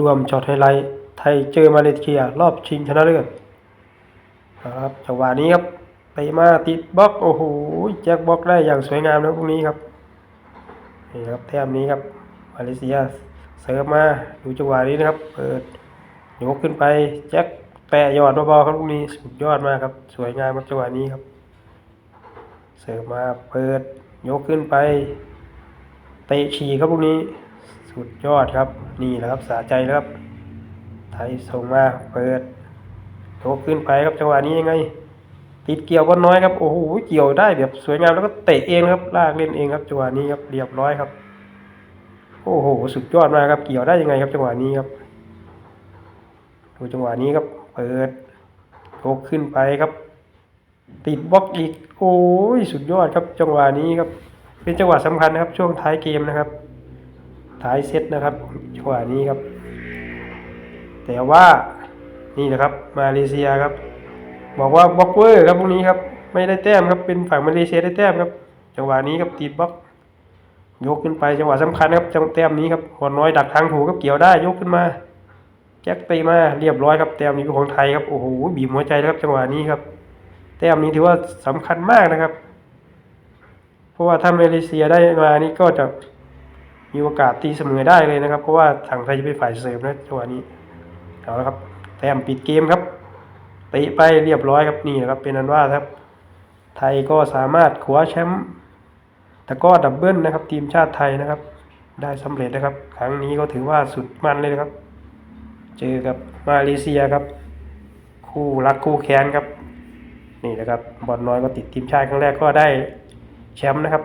รวมช็อตไฮไลท์ไทยเจอมาเลเซียรอบชิงชนะเลิศครับจังหวะนี้ครับไปมาติดบล็อกโอ้โหแจ็คบล็อกได้อย่างสวยงามนะพวกนี้ครับนี่ครับแต้มนี้ครับมาเลเซียเสิร์ฟมาดูจังหวะนี้นะครับเปิดยกขึ้นไปแจ็คแปะยอดเบาๆครับพวกนี้สุดยอดมากครับ สวยงามครับจังหวะนี้ครับ เสิร์ฟมาเปิดยกขึ้นไปเตะฉี่ครับพวกนี้ สุดยอดครับ นี่แหละครับสาใจแล้วครับไทยส่งมาเปิดโยกขึ้นไปครับจังหวะนี้ยังไง ติดเกี่ยวบอลน้อยครับโอ้โหเกี่ยวได้แบบสวยงามแล้วก็เตะเองครับลากเล่นเองครับจังหวะนี้ครับเรียบร้อยครับ โอ้โหสุดยอดมากครับเกี่ยวได้ยังไงครับจังหวะนี้ครับดูจังหวะนี้ครับเปิดโยกขึ้นไปครับ ติดบล็อกอีกโอ้ยสุดยอดครับจังหวะนี้ครับเป็นจังหวะสำคัญนะครับ ช่วงท้ายเกมนะครับ ท้ายเซตนะครับจังหวะนี้ครับ แต่ว่านี่นะครับ มาเลเซียครับ บอกว่าบล็อกเวอร์ครับพวกนี้ครับ ไม่ได้แต้มครับเป็นฝั่งมาเลเซียได้แต้มครับ จังหวะนี้ครับตีบล็อก ยกขึ้นไปจังหวะสำคัญครับจังแต้มนี้ครับคนน้อยดักทางถูกครับเกี่ยวได้ยกขึ้นมาแจ็คตีมาเรียบร้อยครับแต้มนี้เป็นของไทยครับโอ้โหบีบหัวใจครับ จังหวะนี้ครับ แต้มนี้ถือว่าสำคัญมากนะครับ เพราะว่าถ้ามาเลเซียได้มานี่ก็จะ มีโอกาสตีเสมอได้เลยนะครับ เพราะว่าทางไทยจะเป็นฝ่ายเสิร์ฟนะจังหวะนี้เอาละครับแต้มปิดเกมครับเตะไปเรียบร้อยครับนี่นะครับเป็นอันว่าครับ ไทยก็สามารถคว้าแชมป์ตะก้อดับเบิลนะครับ ทีมชาติไทยนะครับ ได้สำเร็จนะครับ ครั้งนี้ก็ถือว่าสุดมันเลยนะครับ เจอกับมาเลเซียครับ คู่รักคู่แค้นครับ นี่นะครับบอลน้อยก็ติดทีมชาติครั้งแรกก็ได้แชมป์นะครับ